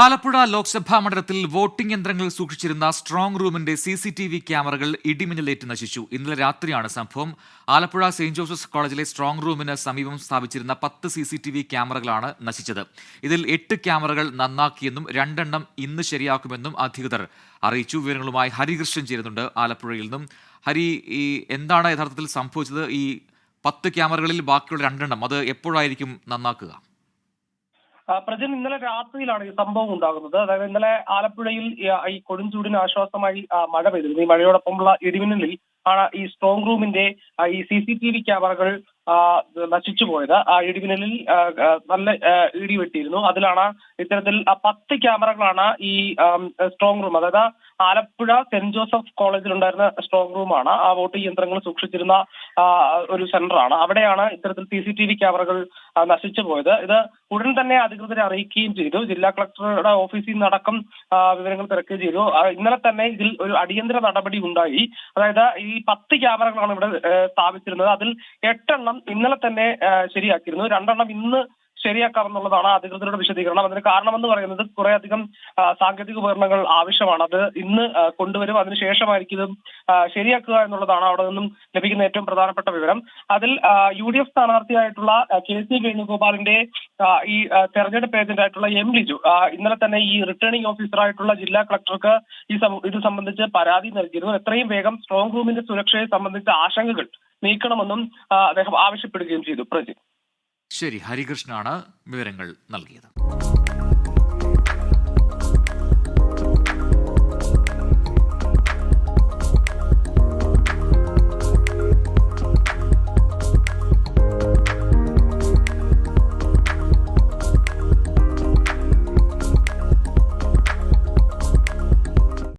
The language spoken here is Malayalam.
ആലപ്പുഴ ലോക്സഭാ മണ്ഡലത്തിൽ വോട്ടിംഗ് യന്ത്രങ്ങൾ സൂക്ഷിച്ചിരുന്ന സ്ട്രോങ് റൂമിന്റെ സി സി ടി വി ക്യാമറകൾ ഇടിമിന്നലേറ്റ് നശിച്ചു. ഇന്നലെ രാത്രിയാണ് സംഭവം. ആലപ്പുഴ സെയിന്റ് ജോസഫ്സ് കോളേജിലെ സ്ട്രോങ് റൂമിന് സമീപം സ്ഥാപിച്ചിരുന്ന പത്ത് സി സി ടി വി ക്യാമറകളാണ് നശിച്ചത്. ഇതിൽ എട്ട് ക്യാമറകൾ നന്നാക്കിയെന്നും രണ്ടെണ്ണം ഇന്ന് ശരിയാക്കുമെന്നും അധികൃതർ അറിയിച്ചു. വിവരങ്ങളുമായി ഹരികൃഷ്ണൻ ചേരുന്നുണ്ട് ആലപ്പുഴയിൽ നിന്നും. ഹരി ഈ എന്താണ് യഥാർത്ഥത്തിൽ സംഭവിച്ചത്? ഈ പത്ത് ക്യാമറകളിൽ ബാക്കിയുള്ള രണ്ടെണ്ണം അത് എപ്പോഴായിരിക്കും നന്നാക്കുക? പ്രജൻ ഇന്നലെ രാത്രിയിലാണ് ഈ സംഭവം ഉണ്ടാകുന്നത്. അതായത് ഇന്നലെ ആലപ്പുഴയിൽ ഈ, കൊടുംചൂടിന് ആശ്വാസമായി മഴ പെയ്തിരുന്നു. ഈ മഴയോടൊപ്പമുള്ള ഇടിമിന്നലിൽ ആണ് ഈ സ്ട്രോങ് റൂമിന്റെ ഈ സി സി ടി വി ക്യാമറകൾ നശിച്ചു പോയത്. ആ ഇടിമിന്നലിൽ നല്ല ഇടി വെട്ടിയിരുന്നു. അതിലാണ് ഇത്തരത്തിൽ പത്ത് ക്യാമറകളാണ് ഈ സ്ട്രോങ് റൂം അതായത് ആലപ്പുഴ സെന്റ് ജോസഫ് കോളേജിൽ ഉണ്ടായിരുന്ന സ്ട്രോങ് റൂമാണ് ആ വോട്ടിംഗ് യന്ത്രങ്ങൾ സൂക്ഷിച്ചിരുന്ന ഒരു സെന്ററാണ് അവിടെയാണ് ഇത്തരത്തിൽ സി സി ടി വി ക്യാമറകൾ നശിച്ചു പോയത്. ഇത് ഉടൻ തന്നെ അധികൃതരെ അറിയിക്കുകയും ചെയ്തു. ജില്ലാ കളക്ടറുടെ ഓഫീസിൽ നിന്നടക്കം വിവരങ്ങൾ തിരക്കുകയും ചെയ്തു. ഇന്നലെ തന്നെ ഇതിൽ ഒരു അടിയന്തര നടപടി ഉണ്ടായി. അതായത് ഈ പത്ത് ക്യാമറകളാണ് ഇവിടെ സ്ഥാപിച്ചിരുന്നത്. അതിൽ എട്ടെണ്ണം ഇന്നലെ തന്നെ ശരിയാക്കിയിരുന്നു. രണ്ടെണ്ണം ഇന്ന് ശരിയാക്കാമെന്നുള്ളതാണ് അധികൃതരുടെ വിശദീകരണം. അതിന് കാരണമെന്ന് പറയുന്നത് കുറെ അധികം സാങ്കേതിക ഉപകരണങ്ങൾ ആവശ്യമാണ്. അത് ഇന്ന് കൊണ്ടുവരും. അതിനുശേഷമായിരിക്കും ഇത് ശരിയാക്കുക എന്നുള്ളതാണ് അവിടെ നിന്നും ലഭിക്കുന്ന ഏറ്റവും പ്രധാനപ്പെട്ട വിവരം. അതിൽ യു ഡി എഫ് സ്ഥാനാർത്ഥിയായിട്ടുള്ള കെ സി വേണുഗോപാലിന്റെ ഈ തെരഞ്ഞെടുപ്പ് ഏജന്റ് ആയിട്ടുള്ള എം ലിജു ഇന്നലെ തന്നെ ഈ റിട്ടേണിംഗ് ഓഫീസറായിട്ടുള്ള ജില്ലാ കളക്ടർക്ക് ഈ ഇത് സംബന്ധിച്ച് പരാതി നൽകിയിരുന്നു. എത്രയും വേഗം സ്ട്രോങ് റൂമിന്റെ സുരക്ഷയെ സംബന്ധിച്ച ആശങ്കകൾ നീക്കണമെന്നും അദ്ദേഹം ആവശ്യപ്പെടുകയും ചെയ്തു. പ്രജി ശരി ഹരികൃഷ്ണനാണ് വിവരങ്ങൾ നൽകിയത്.